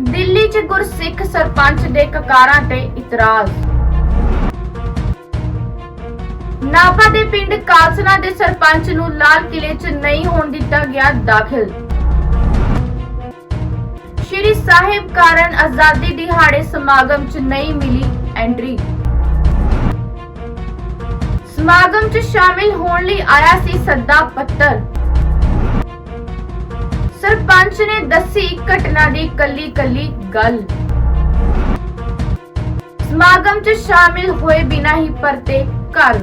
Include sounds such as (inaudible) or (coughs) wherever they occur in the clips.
ਦਿੱਲੀ 'ਚ ਗੁਰਸਿੱਖ ਸਰਪੰਚ ਦੇ ਕਕਾਰਾਂ ਤੇ ਇਤਰਾਜ਼। ਨਾਭਾ ਦੇ ਪਿੰਡ ਕਾਲਸਨਾ ਦੇ ਸਰਪੰਚ ਨੂੰ ਲਾਲ ਕਿਲੇ 'ਚ ਨਹੀਂ ਹੋਣ ਦਿੱਤਾ ਗਿਆ ਦਾਖਲ। ਸ਼੍ਰੀ ਸਾਹਿਬ ਕਾਰਨ ਆਜ਼ਾਦੀ ਦਿਹਾੜੇ ਸਮਾਗਮ 'ਚ ਨਹੀਂ ਮਿਲੀ ਐਂਟਰੀ। ਸਮਾਗਮ 'ਚ ਸ਼ਾਮਿਲ ਹੋਣ ਲਈ ਆਇਆ ਸੀ ਸੱਦਾ ਪੱਤਰ। ਸਰਪੰਚ ਨੇ ਦੱਸੀ ਘਟਨਾ ਦੀ ਕੱਲੀ ਕੱਲੀ ਗੱਲ। ਸਮਾਗਮ 'ਚ ਸ਼ਾਮਿਲ ਹੋਏ ਬਿਨਾਂ ਹੀ ਪਰਤੇ ਘਰ।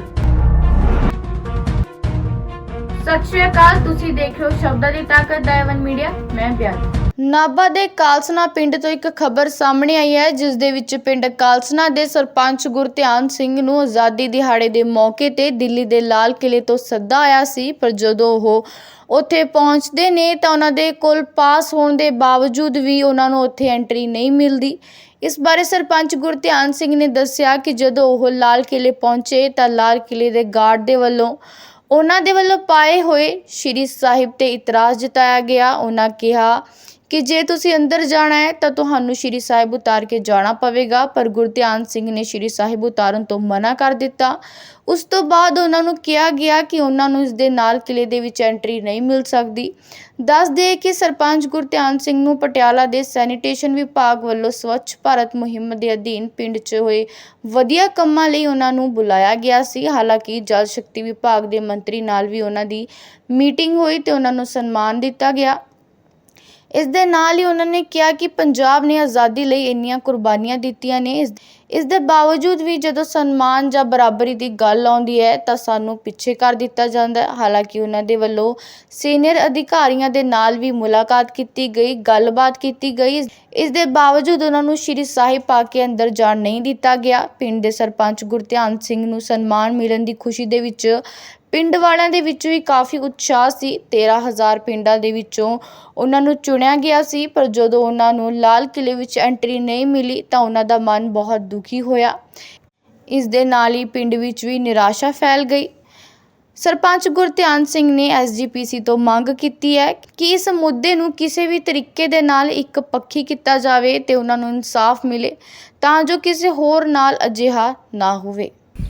ਸਤਿ ਸ਼੍ਰੀ ਅਕਾਲ, ਤੁਸੀਂ ਦੇਖ ਰਹੇ ਹੋ ਸ਼ਬਦਾਂ ਦੀ ਤਾਕਤ ਦਾ ਮੀਡੀਆ ਮੈਂ ਬਿਆਨ। ਨਾਭਾ ਦੇ ਕਾਲਸਨਾ ਪਿੰਡ ਤੋਂ ਇੱਕ ਖਬਰ ਸਾਹਮਣੇ ਆਈ ਹੈ, ਜਿਸ ਦੇ ਵਿੱਚ ਪਿੰਡ ਕਾਲਸਨਾ ਦੇ ਸਰਪੰਚ ਗੁਰਧਿਆਨ ਸਿੰਘ ਨੂੰ ਆਜ਼ਾਦੀ ਦਿਹਾੜੇ ਦੇ ਮੌਕੇ ਤੇ ਦਿੱਲੀ ਦੇ ਲਾਲ ਕਿਲੇ ਤੋਂ ਸੱਦਾ ਆਇਆ ਸੀ, ਪਰ ਜਦੋਂ ਉਹ ਉੱਥੇ ਪਹੁੰਚਦੇ ਨੇ ਤਾਂ ਉਹਨਾਂ ਦੇ ਕੋਲ ਪਾਸ ਹੋਣ ਦੇ ਬਾਵਜੂਦ ਵੀ ਉਹਨਾਂ ਨੂੰ ਉੱਥੇ ਐਂਟਰੀ ਨਹੀਂ ਮਿਲਦੀ। ਇਸ ਬਾਰੇ ਸਰਪੰਚ ਗੁਰਧਿਆਨ ਸਿੰਘ ਨੇ ਦੱਸਿਆ ਕਿ ਜਦੋਂ ਉਹ ਲਾਲ ਕਿਲੇ ਪਹੁੰਚੇ ਤਾਂ ਲਾਲ ਕਿਲੇ ਦੇ ਗਾਰਡ ਦੇ ਵੱਲੋਂ ਉਹਨਾਂ ਦੇ ਵੱਲੋਂ ਪਾਏ ਹੋਏ ਸ਼੍ਰੀ ਸਾਹਿਬ ਤੇ ਇਤਰਾਜ਼ ਜਤਾਇਆ ਗਿਆ। ਉਹਨਾਂ ਕਿਹਾ ਕਿ ਜੇ ਤੁਸੀਂ ਅੰਦਰ ਜਾਣਾ ਹੈ, ਤਾਂ ਤੁਹਾਨੂੰ ਸ਼੍ਰੀ ਸਾਹਿਬ ਉਤਾਰ ਕੇ ਜਾਣਾ ਪਵੇਗਾ। ਪਰ ਗੁਰਧਿਆਨ ਸਿੰਘ ਨੇ ਸ਼੍ਰੀ ਸਾਹਿਬ ਉਤਾਰਨ ਤੋਂ ਮਨਾ ਕਰ ਦਿੱਤਾ। ਉਸ ਤੋਂ ਬਾਅਦ ਉਹਨਾਂ ਨੂੰ ਕਿਹਾ ਗਿਆ ਕਿ ਉਹਨਾਂ ਨੂੰ ਇਸ ਦੇ ਨਾਲ ਕਿਲੇ ਦੇ ਵਿੱਚ ਐਂਟਰੀ ਨਹੀਂ ਮਿਲ ਸਕਦੀ। ਦੱਸ ਦੇ ਕਿ ਸਰਪੰਚ ਗੁਰਧਿਆਨ ਸਿੰਘ ਨੂੰ ਪਟਿਆਲਾ ਦੇ ਸੈਨੀਟੇਸ਼ਨ ਵਿਭਾਗ ਵੱਲੋਂ ਸਵੱਛ ਭਾਰਤ ਮੁਹਿੰਮ ਦੇ ਅਧੀਨ ਪਿੰਡ 'ਚ ਹੋਏ ਵਧੀਆ ਕੰਮਾਂ ਲਈ ਉਹਨਾਂ ਨੂੰ ਬੁਲਾਇਆ ਗਿਆ ਸੀ। ਹਾਲਾਂਕਿ ਜਲ ਸ਼ਕਤੀ ਵਿਭਾਗ ਦੇ ਮੰਤਰੀ ਨਾਲ ਵੀ ਉਹਨਾਂ ਦੀ ਮੀਟਿੰਗ ਹੋਈ ਤੇ ਉਹਨਾਂ ਨੂੰ ਸਨਮਾਨ ਦਿੱਤਾ ਗਿਆ। ਇਸ ਦੇ ਨਾਲ ਹੀ ਉਹਨਾਂ ਨੇ ਕਿਹਾ ਕਿ ਪੰਜਾਬ ਨੇ ਆਜ਼ਾਦੀ ਲਈ ਇੰਨੀਆਂ ਕੁਰਬਾਨੀਆਂ ਦਿੱਤੀਆਂ ਨੇ। ਇਸ ਇਸ ਦੇ ਬਾਵਜੂਦ ਵੀ ਜਦੋਂ ਸਨਮਾਨ ਜਾਂ ਬਰਾਬਰੀ ਦੀ ਗੱਲ ਆਉਂਦੀ ਹੈ, ਤਾਂ ਸਾਨੂੰ ਪਿੱਛੇ ਕਰ ਦਿੱਤਾ ਜਾਂਦਾ ਹੈ। ਹਾਲਾਂਕਿ ਉਹਨਾਂ ਦੇ ਵੱਲੋਂ ਸੀਨੀਅਰ ਅਧਿਕਾਰੀਆਂ ਦੇ ਨਾਲ ਵੀ ਮੁਲਾਕਾਤ ਕੀਤੀ ਗਈ, ਗੱਲਬਾਤ ਕੀਤੀ ਗਈ। ਇਸ ਦੇ ਬਾਵਜੂਦ ਉਹਨਾਂ ਨੂੰ ਸ਼੍ਰੀ ਸਾਹਿਬ ਪਾ ਕੇ ਅੰਦਰ ਜਾਣ ਨਹੀਂ ਦਿੱਤਾ ਗਿਆ। ਪਿੰਡ ਦੇ ਸਰਪੰਚ ਗੁਰਧਿਆਨ ਸਿੰਘ ਨੂੰ ਸਨਮਾਨ ਮਿਲਣ ਦੀ ਖੁਸ਼ੀ ਦੇ ਵਿੱਚ ਪਿੰਡ ਵਾਲਿਆਂ ਦੇ ਵਿੱਚ ਵੀ ਕਾਫੀ ਉਤਸ਼ਾਹ ਸੀ। 13000 ਪਿੰਡਾਂ ਦੇ ਵਿੱਚੋਂ ਉਹਨਾਂ ਨੂੰ ਚੁਣਿਆ ਗਿਆ ਸੀ, ਪਰ ਜਦੋਂ ਉਹਨਾਂ ਨੂੰ ਲਾਲ ਕਿਲੇ ਵਿੱਚ ਐਂਟਰੀ ਨਹੀਂ ਮਿਲੀ ਤਾਂ ਉਹਨਾਂ ਦਾ ਮਨ ਬਹੁਤ ਦੁਖੀ ਹੋਇਆ। ਇਸ ਦੇ ਨਾਲ ਹੀ ਪਿੰਡ ਵਿੱਚ ਵੀ ਨਿਰਾਸ਼ਾ ਫੈਲ ਗਈ। ਸਰਪੰਚ ਗੁਰਧਿਆਨ ਸਿੰਘ ਨੇ ਐਸਜੀਪੀਸੀ ਤੋਂ ਮੰਗ ਕੀਤੀ ਹੈ ਕਿ ਇਸ ਮੁੱਦੇ ਨੂੰ ਕਿਸੇ ਵੀ ਤਰੀਕੇ ਦੇ ਨਾਲ ਇੱਕ ਪੱਖੀ ਕੀਤਾ ਜਾਵੇ ਤੇ ਉਹਨਾਂ ਨੂੰ ਇਨਸਾਫ ਮਿਲੇ, ਤਾਂ ਜੋ ਕਿਸੇ ਹੋਰ ਨਾਲ ਅਜਿਹਾ ਨਾ ਹੋਵੇ।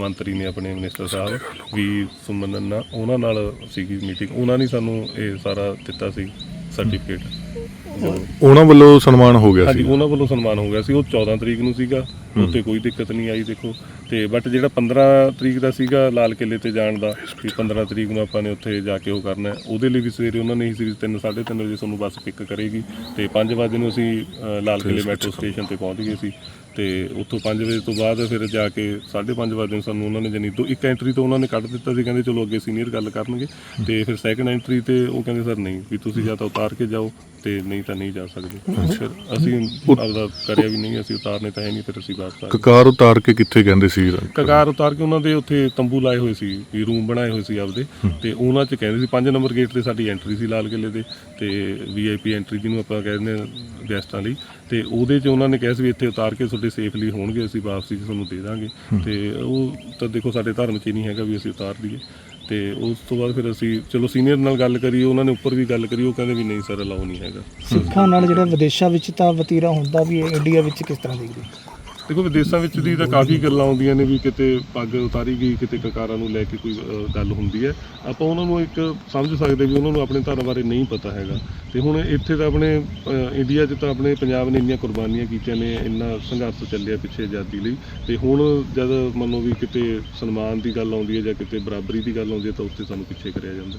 ਮੰਤਰੀ ਨੇ ਆਪਣੇ ਮਿਨਿਸਟਰ ਸਾਹਿਬ ਵੀ ਸੁਮਨ ਉਹਨਾਂ ਨਾਲ ਸੀਗੀ ਮੀਟਿੰਗ ਉਹਨਾਂ ਨੇ ਸਾਨੂੰ ਇਹ ਸਾਰਾ ਦਿੱਤਾ ਸੀ ਸਰਟੀਫਿਕੇਟ ਉਹਨਾਂ ਵੱਲੋਂ ਸਨਮਾਨ ਹੋ ਗਿਆ ਹਾਂਜੀ ਸੀ ਉਹਨਾਂ ਵੱਲੋਂ ਸਨਮਾਨ ਹੋ ਗਿਆ ਸੀ। ਉਹ 14 ਤਰੀਕ ਨੂੰ ਸੀਗਾ। ਉੱਤੇ ਕੋਈ ਦਿੱਕਤ ਨਹੀਂ ਆਈ ਦੇਖੋ। ਤੇ ਬਟ ਜਿਹੜਾ 15 ਤਰੀਕ ਦਾ ਸੀਗਾ ਲਾਲ ਕਿਲੇ ਤੇ ਜਾਣ ਦਾ ਵੀ 15 ਤਰੀਕ ਨੂੰ ਆਪਾਂ ਨੇ ਉੱਥੇ ਜਾ ਕੇ ਉਹ ਕਰਨਾ ਹੈ। ਉਹਦੇ ਲਈ ਵੀ ਸਵੇਰੇ ਉਹਨਾਂ ਨੇ ਹੀ ਸੀ 3 3:30 ਵਜੇ ਸਾਨੂੰ ਬੱਸ ਪਿਕ ਕਰੇਗੀ। ਤੇ 5 ਵਜੇ ਨੂੰ ਅਸੀਂ ਅ, ਲਾਲ ਕਿਲੇ ਮੈਟਰੋ ਸਟੇਸ਼ਨ ਤੇ ਪਹੁੰਚ ਗਏ ਸੀ। ਤੇ ਉੱਥੋਂ 5 ਵਜੇ ਤੋਂ ਬਾਅਦ ਫਿਰ ਜਾ ਕੇ 5:30 ਵਜੇ ਨੂੰ ਸਾਨੂੰ ਉਹਨਾਂ ਨੇ ਜਾਨੀ ਦੋ ਇੱਕ ਐਂਟਰੀ ਤੋਂ ਉਹਨਾਂ ਨੇ ਕੱਢ ਦਿੱਤਾ ਸੀ ਕਹਿੰਦੇ ਚਲੋ ਅੱਗੇ ਸੀਨੀਅਰ ਗੱਲ ਕਰਨਗੇ ਤੇ ਫਿਰ ਸੈਕੰਡ ਐਂਟਰੀ ਤੇ ਉਹ ਕਹਿੰਦੇ ਸਰ ਨਹੀਂ ਵੀ ਤੁਸੀਂ ਜਾਂ ਤਾਂ ਉਤਾਰ ਕੇ ਜਾਓ ਤੇ ਨਹੀਂ ਤਾਂ ਨਹੀਂ ਜਾ ਸਕਦੇ। ਫਿਰ ਅਸੀਂ ਆਪਦਾ ਕਰਿਆ ਵੀ ਨਹੀਂ ਅਸੀਂ ਉਤਾਰਨੇ ਤਾਂ ਹੈ ਨਹੀਂ ਫਿਰ ਅਸੀਂ ਵਾਪਸ ਆ ਗਏ। ਕਕਾਰ ਉਤਾਰ ਕੇ ਕਿੱਥੇ ਕਹਿੰਦੇ ਸੀ? ਕਗਾਰ ਉਤਾਰ ਕੇ ਉਹਨਾਂ ਦੇ ਉੱਥੇ ਤੰਬੂ ਲਾਏ ਹੋਏ ਸੀ ਵੀ ਰੂਮ ਬਣਾਏ ਹੋਏ ਸੀ ਆਪਦੇ ਤੇ ਉਹਨਾਂ 'ਚ ਕਹਿੰਦੇ ਸੀ 5 ਨੰਬਰ ਗੇਟ ਤੇ ਸਾਡੀ ਐਂਟਰੀ ਸੀ ਲਾਲ ਕਿਲੇ ਦੇ ਤੇ ਵੀਆਈਪੀ ਐਂਟਰੀ ਜਿਹਨੂੰ ਆਪਾਂ ਕਹਿੰਦੇ ਹਾਂ ਗੈਸਟਾਂ ਲਈ ਤੇ ਉਹਦੇ 'ਚ ਉਹਨਾਂ ਨੇ ਕਿਹਾ ਸੀ ਵੀ ਇੱਥੇ ਉਤਾਰ ਕੇ ਤੁਹਾਡੇ ਸੇਫਲੀ ਹੋਣਗੇ, ਅਸੀਂ ਵਾਪਸੀ 'ਚ ਤੁਹਾਨੂੰ ਦੇ ਦਾਂਗੇ। ਤੇ ਉਹ ਤਾਂ ਦੇਖੋ, ਸਾਡੇ ਧਰਮ 'ਚ ਹੀ ਨਹੀਂ ਹੈਗਾ ਵੀ ਅਸੀਂ ਉਤਾਰ ਦਈਏ। ਤੇ ਉਸ ਤੋਂ ਬਾਅਦ ਫਿਰ ਅਸੀਂ, ਚਲੋ ਸੀਨੀਅਰ ਨਾਲ ਗੱਲ ਕਰੀ ਉਹਨਾਂ ਨੇ ਉੱਪਰ ਵੀ ਗੱਲ ਕਰੀ ਉਹ ਕਹਿੰਦੇ ਵੀ ਨਹੀਂ ਸਰ ਅਲਾਉ ਨਹੀਂ ਹੈਗਾ। ਸਿੱਖਾਂ ਨਾਲ ਜਿਹੜਾ ਵਿਦੇਸ਼ਾਂ ਵਿੱਚ ਤਾਂ ਵਤੀਰਾ ਹੁੰਦਾ ਵੀ ਹੈ ਇੰਡੀਆ ਵਿੱਚ ਕਿਸ ਤਰ੍ਹਾਂ ਦੇਖਦੇ ਦੇਖੋ ਵਿਦੇਸ਼ਾਂ ਵਿੱਚ ਦੀ ਤਾਂ ਕਾਫੀ ਗੱਲਾਂ ਆਉਂਦੀਆਂ ਨੇ ਵੀ ਕਿਤੇ ਪੱਗ ਉਤਾਰੀ ਗਈ, ਕਿਤੇ ਕਕਾਰਾਂ ਨੂੰ ਲੈ ਕੇ ਕੋਈ ਗੱਲ ਹੁੰਦੀ ਹੈ। ਆਪਾਂ ਉਹਨਾਂ ਨੂੰ ਇੱਕ ਸਮਝ ਸਕਦੇ ਵੀ ਉਹਨਾਂ ਨੂੰ ਆਪਣੇ ਧਰਮ ਬਾਰੇ ਨਹੀਂ ਪਤਾ ਹੈਗਾ। ਤੇ ਹੁਣ ਇੱਥੇ ਤਾਂ ਆਪਣੇ ਇੰਡੀਆ 'ਚ ਤਾਂ ਆਪਣੇ ਪੰਜਾਬ ਨੇ ਇੰਨੀਆਂ ਕੁਰਬਾਨੀਆਂ ਕੀਤੀਆਂ ਨੇ, ਇੰਨਾ ਸੰਘਰਸ਼ ਚੱਲਿਆ ਪਿੱਛੇ ਆਜ਼ਾਦੀ ਲਈ। ਤੇ ਹੁਣ ਜਦ ਮੰਨੋ ਵੀ ਕਿਤੇ ਸਨਮਾਨ ਦੀ ਗੱਲ ਆਉਂਦੀ ਹੈ ਜਾਂ ਕਿਤੇ ਬਰਾਬਰੀ ਦੀ ਗੱਲ ਆਉਂਦੀ ਹੈ ਤਾਂ ਉੱਥੇ ਸਾਨੂੰ ਪਿੱਛੇ ਕਰਿਆ ਜਾਂਦਾ।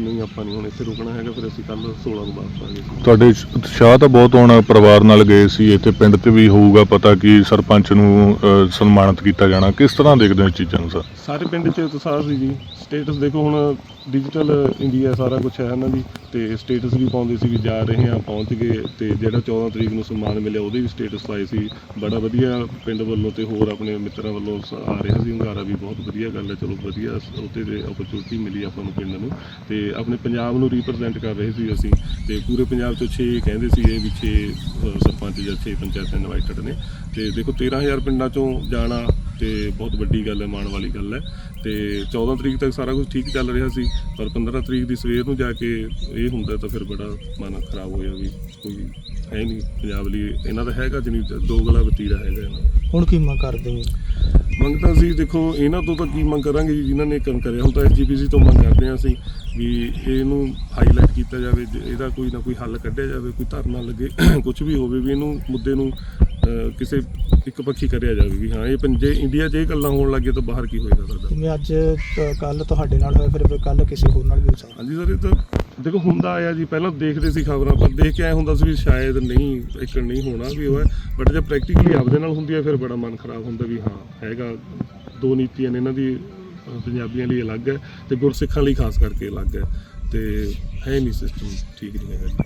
ਨਹੀਂ ਆਪਾਂ ਨਹੀਂ ਹੁਣ ਇੱਥੇ ਰੁਕਣਾ ਹੈਗਾ ਫਿਰ ਅਸੀਂ ਕੱਲ 16 ਨੂੰ ਵਾਪਸ ਆ ਗਏ ਸੀ। ਤੁਹਾਡੇ ਉਤਸ਼ਾਹ ਤਾਂ ਬਹੁਤ ਹੋਣਾ ਪਰਿਵਾਰ ਨਾਲ ਗਏ ਸੀ ਇੱਥੇ ਪਿੰਡ ਤੇ ਵੀ ਹੋਊਗਾ ਪਤਾ ਕਿ ਸਰਪੰਚ ਨੂੰ ਅ, ਸਨਮਾਨਿਤ ਕੀਤਾ ਜਾਣਾ। ਕਿਸ ਤਰ੍ਹਾਂ ਦੇਖਦੇ ਹੋ ਇਸ ਚੀਜ਼ਾਂ ਨੂੰ ਸਰ? ਸਾਰੇ ਪਿੰਡ 'ਚ ਉਤਸ਼ਾਹ ਸੀ ਜੀ। ਸਟੇਟਸ ਦੇਖੋ ਹੁਣ ਡਿਜੀਟਲ ਇੰਡੀਆ ਸਾਰਾ ਕੁਝ ਹੈ ਨਾ ਜੀ ਤੇ ਸਟੇਟਸ ਵੀ ਪਾਉਂਦੇ ਸੀ ਵੀ ਜਾ ਰਹੇ ਆ ਪਹੁੰਚ ਗਏ ਤੇ ਜਿਹੜਾ 14 ਤਰੀਕ ਨੂੰ ਸਨਮਾਨ ਮਿਲਿਆ ਉਹਦੇ ਵੀ ਸਟੇਟਸ ਪਾਏ ਸੀ। ਬੜਾ ਵਧੀਆ ਪਿੰਡ ਵੱਲੋਂ ਤੇ ਹੋਰ ਆਪਣੇ ਮਿੱਤਰਾਂ ਵੱਲੋਂ ਸ- ਆ ਰਿਹਾ ਸੀ ਹੁੰਗਾਰਾ ਵੀ ਬਹੁਤ ਵਧੀਆ ਗੱਲ ਹੈ ਚਲੋ ਵਧੀਆ ਸ- ਤੇ ਓਪਰਚੁਨਿਟੀ ਮਿਲੀ ਆਪਾਂ ਨੂੰ ਪਿੰਡ ਨੂੰ ਤੇ ਆਪਣੇ ਪੰਜਾਬ ਨੂੰ ਰਿਪਰੈਜ਼ੈਂਟ ਕਰ ਰਹੇ ਸੀ ਅਸੀਂ ਤੇ ਪੂਰੇ ਪੰਜਾਬ ਚੋਂ 6 ਕਹਿੰਦੇ ਸੀ ਇਹ ਵੀ 6 ਸਰਪੰਚ ਜਾਂ 6 ਪੰਚਾਇਤਾਂ ਇਨਵਾਈਟਡ ਨੇ। ਤੇ ਦੇਖੋ 13000 ਪਿੰਡਾਂ ਚੋਂ ਜਾਣਾ ਤੇ ਬਹੁਤ ਵੱਡੀ ਗੱਲ ਹੈ, ਮਾਣ ਵਾਲੀ ਗੱਲ ਹੈ। ਤੇ 14 ਤਰੀਕ ਤੱਕ ਸਾਰਾ ਕੁਝ ਠੀਕ ਚੱਲ ਰਿਹਾ ਸੀ, ਪਰ 15 ਤਰੀਕ ਦੀ ਸਵੇਰ ਨੂੰ ਜਾ ਕੇ ਇਹ ਹੁੰਦਾ ਤਾਂ ਫਿਰ ਬੜਾ ਮਨ ਖਰਾਬ ਹੋਇਆ ਵੀ ਕੋਈ ਹੈ ਨਹੀਂ ਪੰਜਾਬ ਲਈ। ਇਹਨਾਂ ਦਾ ਹੈਗਾ ਜਨੀ ਦੋ ਗਲਾ ਵਤੀਰਾ ਹੈਗਾ ਇਹਨਾਂ ਹੁਣ ਕੀ ਮੰਗ ਕਰਦੇ ਹੋ? ਮੰਗ ਤਾਂ ਅਸੀਂ ਦੇਖੋ ਇਹਨਾਂ ਤੋਂ ਤਾਂ ਕੀ ਮੰਗ ਕਰਾਂਗੇ ਜੀ ਜਿਨ੍ਹਾਂ ਨੇ ਕੰਮ ਕਰਿਆ। ਹੁਣ ਤਾਂ ਐਸਜੀਪੀਸੀ ਤੋਂ ਮੰਗ ਕਰਦੇ ਹਾਂ ਅਸੀਂ ਵੀ ਇਹਨੂੰ ਹਾਈਲਾਈਟ ਕੀਤਾ ਜਾਵੇ ਇਹਦਾ ਕੋਈ ਨਾ ਕੋਈ ਹੱਲ ਕੱਢਿਆ ਜਾਵੇ ਕੋਈ ਧਰਨਾ ਲੱਗੇ (coughs) ਕੁਝ ਵੀ ਹੋਵੇ ਵੀ ਇਹਨੂੰ ਮੁੱਦੇ ਨੂੰ ਕਿਸੇ ਇੱਕ ਪੱਖੀ ਕਰਿਆ ਜਾਵੇ ਵੀ ਹਾਂ ਇਹ ਪੰਜੇ ਇੰਡੀਆ 'ਚ ਇਹ ਗੱਲਾਂ ਹੋਣ ਲੱਗੇ ਤਾਂ ਬਾਹਰ ਕੀ ਹੋਏਗਾ ਸਾਡਾ? ਜਿਵੇਂ ਅੱਜ ਕੱਲ ਤੁਹਾਡੇ ਨਾਲ ਹੋਇਆ ਫਿਰ ਕੱਲ ਕਿਸੇ ਹੋਰ ਨਾਲ ਵੀ ਹੋ ਸਕਦਾ। ਹਾਂਜੀ ਸਰ ਇਹ ਤਾਂ ਦੇਖੋ ਹੁੰਦਾ ਆ ਜੀ, ਪਹਿਲਾਂ ਦੇਖਦੇ ਸੀ ਖਬਰਾਂ, ਪਰ ਦੇਖ ਕੇ ਆਏ ਹੁੰਦਾ ਸੀ ਵੀ ਸ਼ਾਇਦ ਨਹੀਂ, ਇੱਕ ਨਹੀਂ ਹੋਣਾ ਵੀ ਉਹ ਹੈ। ਬਟ ਜੇ ਪ੍ਰੈਕਟੀਕਲੀ ਆਪਦੇ ਨਾਲ ਹੁੰਦੀ ਹੈ, ਫਿਰ ਬੜਾ ਮਨ ਖਰਾਬ ਹੁੰਦਾ ਵੀ ਹਾਂ, ਹੈਗਾ ਦੋ ਨੀਤੀਆਂ ਨੇ, ਇਹਨਾਂ ਦੀ ਪੰਜਾਬੀਆਂ ਲਈ ਅਲੱਗ ਹੈ ਤੇ ਗੁਰਸਿੱਖਾਂ ਲਈ ਖਾਸ ਕਰਕੇ ਅਲੱਗ ਹੈ। ਤੇ ਹੈ ਨਹੀਂ ਸਿਸਟਮ ਠੀਕ ਨਹੀਂ ਹੈਗਾ ਜੀ।